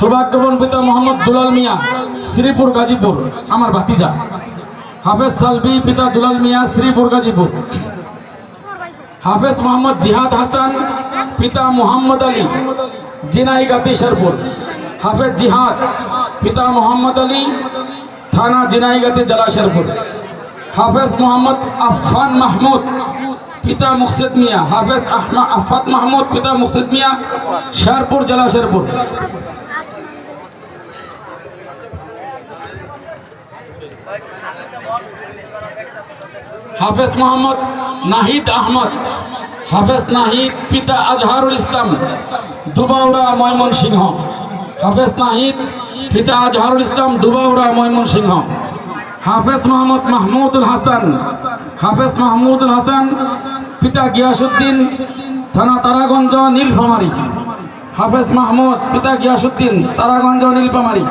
সৌভাগ্যবন পিতা মোহাম্মদ দুলাল মিয়া, শ্রীপুর, গাজীপুর, আমার ভাতিজা। হাফেজ সালবি পিতা দুলাল মিয়া, শ্রীপুর, গাজীপুর। হাফেজ মোহাম্মদ জিহাদ হাসান, পিতা মোহাম্মদ আলী জিনাইগাতি শেরপুর। হাফেজ জিহাদ, পিতা মোহাম্মদ আলী, থানা জিনাইগাতি জেলা শেরপুর। হাফেজ মোহাম্মদ আফফান মাহমুদ, পিতা মুকসিদ মিয়া। হাফেজ আহমা আফাত মাহমুদ, পিতা মুকসিদ মিয়া, শেরপুর, জেলা শেরপুর। হাফেজ মোহাম্মদ নাহিদ আহমদ, হাফেজ নাহিদ পিতা আজহারুল ইসলাম, দুবাউড়া ময়মন সিংহ হাফেজ নাহিদ পিতা আজহারুল ইসলাম, দুবাউড়া ময়মন সিংহ হাফেজ মোহাম্মদ মাহমুদুল হাসান, হাফেজ মাহমুদুল হাসান পিতা গিয়াসুদ্দিন থানা তারাগঞ্জ, নীলফামারী। হাফেজ মাহমুদ পিতা গিয়াসুদ্দিন তারাগঞ্জ, নীলফামারী।